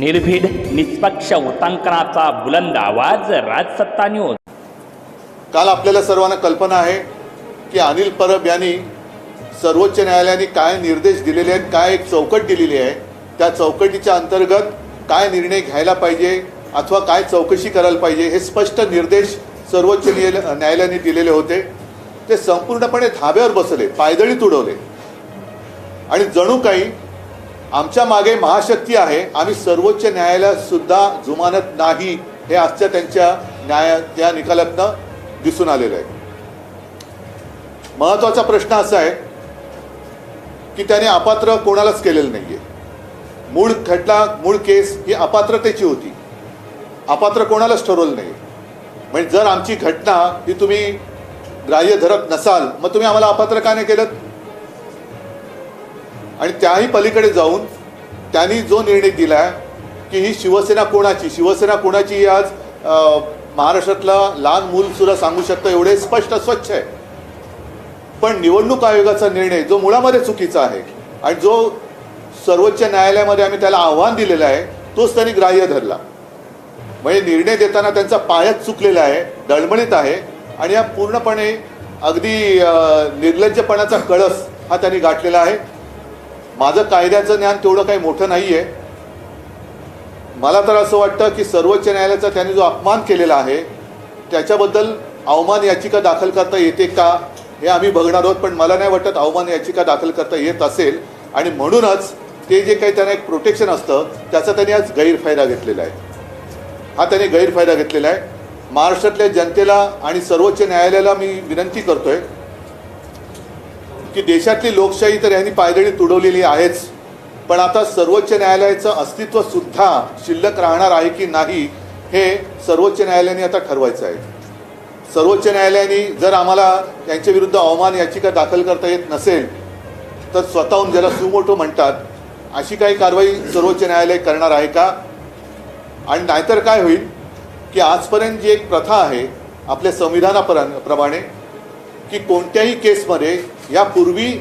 निर्भीड निष्पक्ष उतांकनाचा बुलंद आवाज राजसत्ता न्यूज काल आपल्याला सर्वांना कल्पना आहे की अनिल परब यांनी सर्वोच्च न्यायालयाने काय निर्देश दिलेले आहेत काय एक चौकट दिलेली आहे त्या चौकटीच्या अंतर्गत काय निर्णय घ्यायला पाहिजे अथवा काय चौकशी करायला पाहिजे हे स्पष्ट निर्देश सर्वोच्च न्यायालयाने दिलेले होते. ते संपूर्णपणे धाब्यावर बसले पायदळी तुडवले आणि जणू काही आमच्या मागे महाशक्ती आहे. आम्ही सर्वोच्च न्यायालयात सुद्धा जुमानत नाही हे आजच्या त्यांच्या न्याया त्या निकालातनं दिसून आलेलं आहे. महत्त्वाचा प्रश्न असा आहे की त्याने अपात्र कोणालाच केलेलं नाही आहे मूळ खटला मूळ केस ही अपात्रतेची होती. अपात्र कोणालाच ठरवलं नाही म्हणजे जर आमची घटना ही तुम्ही ग्राह्य धरत नसाल मग तुम्ही आम्हाला अपात्र का नाही केलं? आणि त्याही पलीकडे जाऊन त्यांनी जो निर्णय दिला की ही शिवसेना कोणाची? शिवसेना कोणाची आज महाराष्ट्रातलं महाराष्ट्रातला लहान मूलसुद्धा सांगू शकतं एवढे स्पष्ट स्वच्छ आहे. पण निवडणूक आयोगाचा निर्णय जो मुळामध्ये चुकीचा आहे आणि जो सर्वोच्च न्यायालयामध्ये आम्ही त्याला आव्हान दिलेलं आहे तोच त्यांनी ग्राह्य धरला. म्हणजे निर्णय देताना त्यांचा पायाच चुकलेला आहे डळमळीत आहे आणि हा पूर्णपणे अगदी निर्लज्जपणाचा कळस हा त्यांनी गाठलेला आहे. माझं कायद्याचं ज्ञान तेवढं काही मोठं नाही आहे मला तर असं वाटतं की सर्वोच्च न्यायालयाचा त्यांनी जो अपमान केलेला आहे त्याच्याबद्दल अवमान याचिका दाखल करता येते का हे आम्ही बघणार आहोत पण मला नाही वाटत अवमान याचिका दाखल करता येत असेल. आणि म्हणूनच ते जे काही त्यांना एक प्रोटेक्शन असतं त्याचा त्यांनी आज गैरफायदा घेतलेला आहे. हा त्यांनी गैरफायदा घेतलेला आहे. महाराष्ट्रातल्या जनतेला आणि सर्वोच्च न्यायालयाला मी विनंती करतो आहे की देशातली लोकशाही तर यांनी पायदळी तुडवलेली आहेच. पण आता सर्वोच्च न्यायालयाचं अस्तित्व सुद्धा शिल्लक राहणार आहे की नाही हे सर्वोच्च न्यायालयाने आता ठरवायचं आहे. सर्वोच्च न्यायालयाने जर आम्हाला त्यांच्या विरुद्ध अवमान याचिका दाखल करता येत नसेल तर स्वतःहून ज्याला सुमोटो म्हणतात अशी काही कारवाई सर्वोच्च न्यायालय करणार आहे का? आणि नाहीतर काय होईल की आजपर्यंत जी एक प्रथा आहे आपल्या संविधानाप्र प्रमाणे की कोणत्याही केसमध्ये यापूर्वी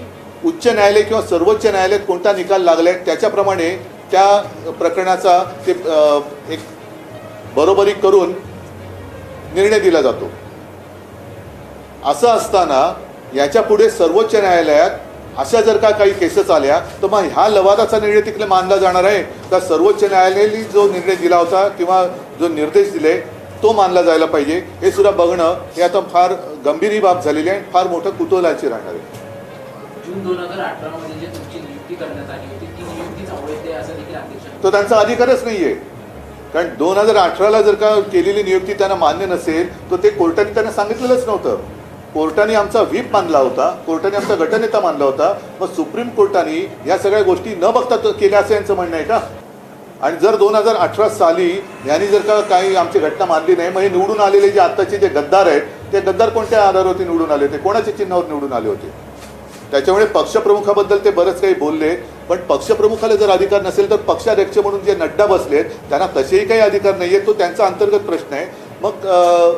उच्च न्यायालय किंवा सर्वोच्च न्यायालयात कोणता निकाल लागला आहे त्याच्याप्रमाणे त्या प्रकरणाचा ते एक बरोबरी करून निर्णय दिला जातो. असं असताना याच्यापुढे सर्वोच्च न्यायालयात अशा जर का काही केसेस आल्या तर मग ह्या लवादाचा निर्णय तिकडे मानला जाणार आहे. का सर्वोच्च न्यायालयाने जो निर्णय दिला होता किंवा जो निर्देश दिले तो मानला जायला पाहिजे. हे सुद्धा बघणं हे आता फार गंभीर ही बाब झालेली आहे फार मोठं कुतूहलाची राहणार आहे. जून दोन हजार अठरा मध्ये जे तुमची नियुक्ती करण्यात आली होती ती नियुक्तीच अवैध आहे असं देखील अध्यक्ष तो त्यांचा अधिकारच नाहीये. कारण दोन हजार अठराला जर का केलेली नियुक्ती त्यांना मान्य नसेल तर ते कोर्टाने त्यांना सांगितलेलंच नव्हतं. कोर्टाने आमचा व्हीप मानला होता कोर्टाने आमचा गटनेता मानला होता मग सुप्रीम कोर्टाने या सगळ्या गोष्टी न बघता केल्या असं यांचं म्हणणं आहे का? आणि जर दोन हजार अठरा साली यांनी जर का काही आमची घटना मानली नाही मग हे निवडून आलेले जे आत्ताचे जे गद्दार आहेत ते गद्दार कोणत्या आधारावरती निवडून आले होते? कोणाच्या चिन्हावर निवडून आले होते? त्याच्यामुळे पक्षप्रमुखाबद्दल ते बरंच काही बोलले. पण पक्षप्रमुखाला जर अधिकार नसेल तर पक्षाध्यक्ष म्हणून जे नड्डा बसलेत त्यांना तसेही काही अधिकार नाही आहेत तो त्यांचा अंतर्गत प्रश्न आहे. मग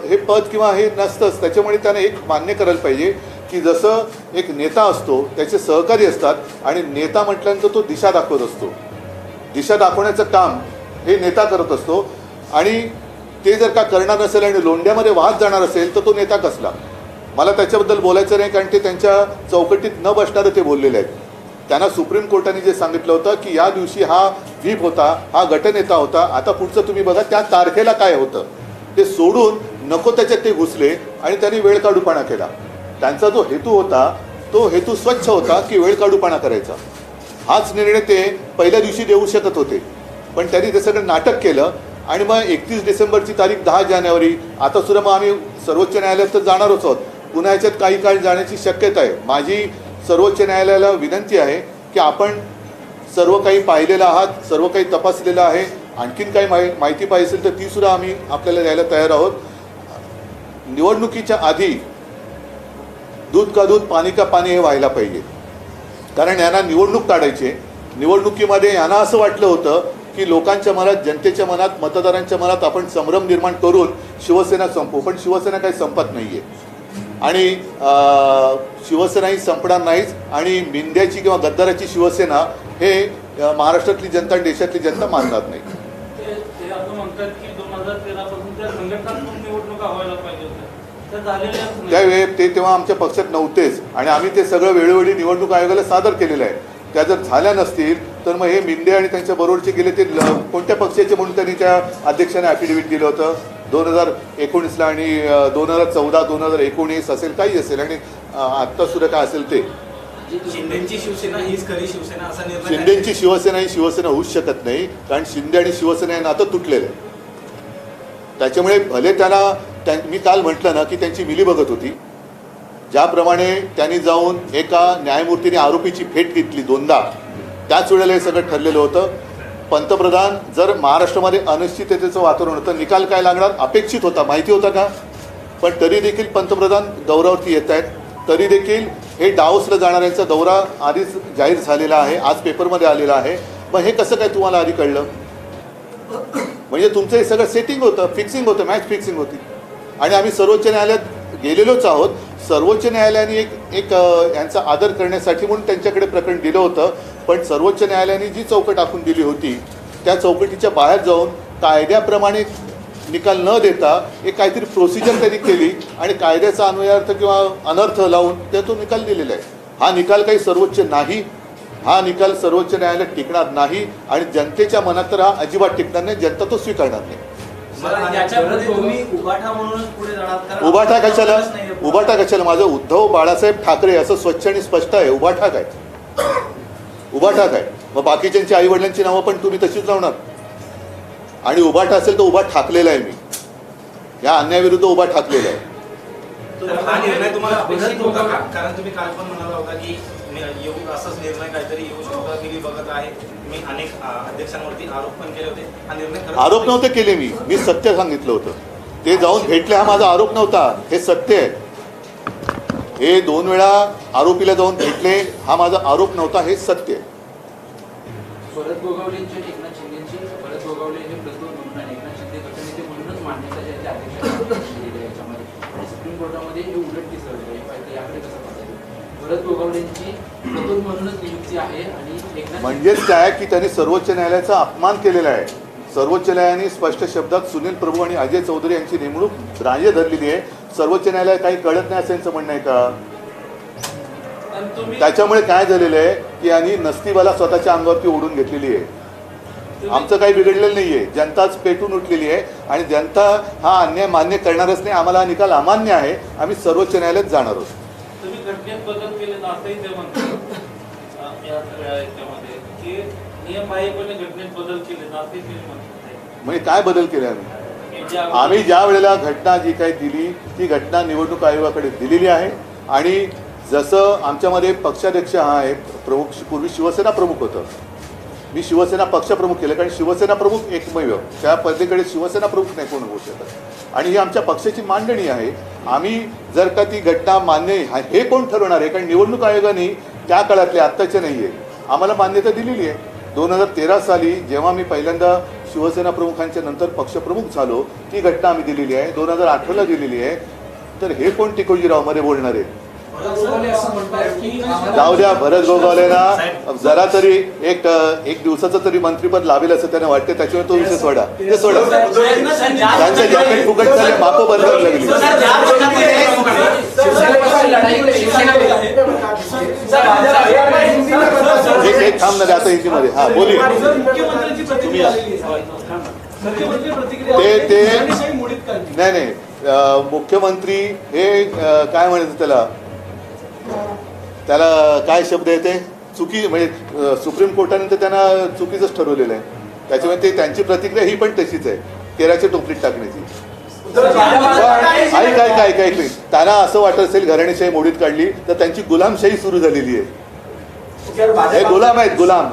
हे पद किंवा हे नसतंच त्याच्यामुळे त्याने एक मान्य करायला पाहिजे की जसं एक नेता असतो त्याचे सहकारी असतात आणि नेता म्हटल्यानंतर तो दिशा दाखवत असतो. दिशा दाखवण्याचं काम हे नेता करत असतो. आणि ते जर का करणार नसेल आणि लोंढ्यामध्ये वाहत जाणार असेल तर तो नेता कसला? मला त्याच्याबद्दल बोलायचं नाही कारण ते त्यांच्या चौकटीत न बसणारे ते बोललेले आहेत. त्यांना सुप्रीम कोर्टाने जे सांगितलं होतं की या दिवशी हा व्हीप होता हा गटनेता होता आता पुढचं तुम्ही बघा त्या तारखेला काय होतं? ते सोडून नको त्याच्यात ते घुसले आणि त्यांनी वेळ काढूपणा केला. त्यांचा जो हेतू होता तो हेतू स्वच्छ होता की वेळ काढूपणा करायचा. हाच निर्णय ते पहिल्या दिवशी देऊ शकत होते. पण त्यांनी ते सगळं नाटक केलं आणि मग एकतीस डिसेंबरची तारीख दहा जानेवारी. आता सुद्धा मग आम्ही सर्वोच्च न्यायालयात तर जाणारच आहोत. पुन्हा याच्यात काही काळ जाण्याची शक्यता आहे. माझी सर्वोच्च न्यायालयाला विनंती आहे की आपण सर्व काही पाहिलेलं आहात सर्व काही तपासलेलं आहे आणखीन काही माहि माहिती पाहिजे असेल तर ती सुद्धा आम्ही आपल्याला द्यायला तयार आहोत. निवडणुकीच्या आधी दूध का दूध पाणी का पाणी हे व्हायला पाहिजे. कारण यांना निवडणूक काढायची आहे. निवडणुकीमध्ये यांना असं वाटलं होतं की लोकांच्या मनात जनतेच्या मनात मतदारांच्या मनात आपण संभ्रम निर्माण करून शिवसेना संपू पण शिवसेना काही संपत नाही आहे आणि शिवसेना ही संपणार नाहीच आणि मिंद्याची किंवा गद्दाराची शिवसेना हे महाराष्ट्रातली जनता आणि देशातली जनता मानणार नाही. त्यावेळी ते तेव्हा आमच्या पक्षात नव्हतेच आणि आम्ही ते सगळं वेळोवेळी निवडणूक आयोगाला सादर केलेलं आहे. त्या जर झाल्या नसतील तर मग हे मिंदे आणि त्यांच्या बरोबरचे गेले ते कोणत्या पक्षाचे म्हणून त्यांनी त्या अध्यक्षाने ॲफिडेव्हिट दिलं होतं? दोन हजार एकोणीसला आणि दोन हजार चौदा दोन हजार एकोणीस असेल काही असेल. आणि अं, आत्ता सुद्धा काय असेल ते. शिंदेची शिवसेना हीच खरी शिवसेना असा निर्णय शिंदेची शिवसेना ही शिवसेना होऊच शकत नाही कारण शिंदे आणि शिवसेना हे नातं तुटलेलं आहे. त्याच्यामुळे भले त्यांना त्या मी काल म्हटलं ना की त्यांची मिली बघत होती. ज्याप्रमाणे त्यांनी जाऊन एका न्यायमूर्तीने आरोपीची फेट घेतली दोनदा त्याच वेळेला हे सगळं ठरलेलं होतं. पंतप्रधान जर महाराष्ट्रामध्ये अनिश्चिततेचं वातावरण होतं निकाल काय लागणार? अपेक्षित होता. माहिती होता का? पण तरी देखील पंतप्रधान दौऱ्यावरती येत आहेत. तरी देखील हे डावसला जाणाऱ्यांचा दौरा आधीच जाहीर झालेला आहे आज पेपरमध्ये आलेला आहे. मग हे कसं काय तुम्हाला आधी कळलं? म्हणजे तुमचं हे सगळं सेटिंग होतं फिक्सिंग होतं मॅच फिक्सिंग होती. आणि आम्ही सर्वोच्च न्यायालयात गेलेलोच आहोत. सर्वोच्च न्यायालयाने एक एक यांचा आदर करण्यासाठी म्हणून त्यांच्याकडे प्रकरण दिलं होतं. पण सर्वोच्च न्यायालयाने जी चौकट आखून दिली होती त्या चौकटीच्या बाहेर जाऊन कायद्याप्रमाणे निकाल न देता एक काहीतरी प्रोसिजर त्यांनी केली आणि कायद्याचा अन्वयार्थ किंवा अनर्थ लावून त्या तो निकाल दिलेला आहे. हा निकाल काही सर्वोच्च नाही. हा निकाल सर्वोच्च न्यायालयात टिकणार नाही आणि जनतेच्या मनात तर हा अजिबात टिकणार नाही जनता तो स्वीकारणार नाही. उभाठा कशाला. उभाठा कशाला? माझं उद्धव बाळासाहेब ठाकरे असं स्वच्छ आणि स्पष्ट आहे. उभाठा काय? उभाठा काय मग बाकीच्यांची आई वडिलांची नावं पण तुम्ही तशीच लावणार. आणि उभाठा असेल तर उभा ठाकलेला आहे मी. या अन्यायाविरुद्ध उभा ठाकलेला आहे. तर हा निर्णय तुम्हाला अपेक्षित अपेक्षित होता होता. का? कारण तुम्ही काल पण म्हणाला होता की मी येऊ असाच निर्णय काहीतरी येऊ शकतो मी बघत आहे. मी अनेक अ, अध्यक्षांवरती आरोप पण केले होते. हा निर्णय खरंच- आरोप नव्हते केले मी. मी सत्य सांगितलं होतं. ते जाऊन भेटले हा माझा आरोप नव्हता. हे सत्य आहे. हे दोन वेळा आरोपीला जाऊन भेटले हा माझा आरोप नव्हता. हे सत्य आहे शरद गोगावलेंची एकनाथ शिंदेची शरद गोगावले हे प्रस्तुत म्हणून एकनाथ शिंदे गटनेते म्हणूनच मान्यता जे आहे दिलेली आहे याच्यामध्ये. आणि सुप्रीम कोर्टामध्ये हे उलट दिसलं आहे. पाहिजे याकडे कसं पाहता येईल गोगावलेंची प्रस्तुत म्हणूनच नियुक्ती आहे आणि एकनाथ म्हणजेच काय की त्यांनी सर्वोच्च न्यायालयाचा अपमान केलेला आहे? सर्वोच्च न्यायालयाने स्पष्ट शब्दात सुनील प्रभू आणि अजय चौधरी यांची नेमणूक ग्राह्य धरलेली आहे. सर्वोच्च न्यायालय काही कळत नाही असं यांचं म्हणणं आहे का? त्याच्यामुळे काय झालेलं आहे की यांनी नसतीबाला स्वतःच्या अंगावरती ओढून घेतलेली आहे. आमचं काही बिघडलेलं नाही आहे जनताच पेटून उठलेली आहे आणि जनता हा अन्याय मान्य करणारच नाही. आम्हाला हा निकाल अमान्य आहे. आम्ही सर्वोच्च न्यायालयात जाणार आहोत. म्हणजे काय बदल केले आम्ही? आम्ही ज्या वेळेला घटना जी काही दिली ती घटना निवडणूक आयोगाकडे दिलेली आहे आणि जसं आमच्यामध्ये पक्षाध्यक्ष हा आहे प्रमुख पूर्वी शिवसेना प्रमुख होतं. मी शिवसेना पक्षप्रमुख केलं कारण शिवसेना प्रमुख एकमेव. त्या पद्धतीकडे शिवसेना प्रमुख नाही कोण होऊ शकत. आणि ही आमच्या पक्षाची मांडणी आहे. आम्ही जर का ती घटना मान्य हा- हे कोण ठरवणार आहे? कारण निवडणूक आयोगाने त्या काळातले आत्ताचे नाही आहे आम्हाला मान्यता दिलेली आहे. दोन हजार तेरा साली जेव्हा मी पहिल्यांदा शिवसेना प्रमुखांच्या नंतर पक्षप्रमुख झालो ती घटना आम्ही दिलेली आहे. दोन हजार अठराला दिलेली आहे. तर हे कोण टिकोजीरावमध्ये बोलणार आहे? जाऊ द्या भरत गोगावलेना जरा तरी एक एक दिवसाचं तरी मंत्रीपद लावेल असं त्यांना वाटते त्याच्यामुळे तो विषय सोडा. ते सोडा. त्यांचं जॅकेट फुकट झाले माप बंद लागली. एक एक थांब ना आता हिंदीमध्ये. हा बोली ते- ते-. नाही नाही मुख्यमंत्री हे काय म्हणायचं त्याला? त्याला काय शब्द येते चुकी म्हणजे सुप्रीम कोर्टाने तर त्यांना चुकीचंच ठरवलेलं आहे त्याच्यामुळे ते त्यांची प्रतिक्रिया ही पण तशीच आहे तेराच्या टोपलीत टाकण्याची ऐक ऐक ऐक ऐक. त्यांना असं वाटत असेल घराणेशाही मोडीत काढली तर त्यांची गुलामशाही सुरू झालेली आहे हे गुलाम आहेत गुलाम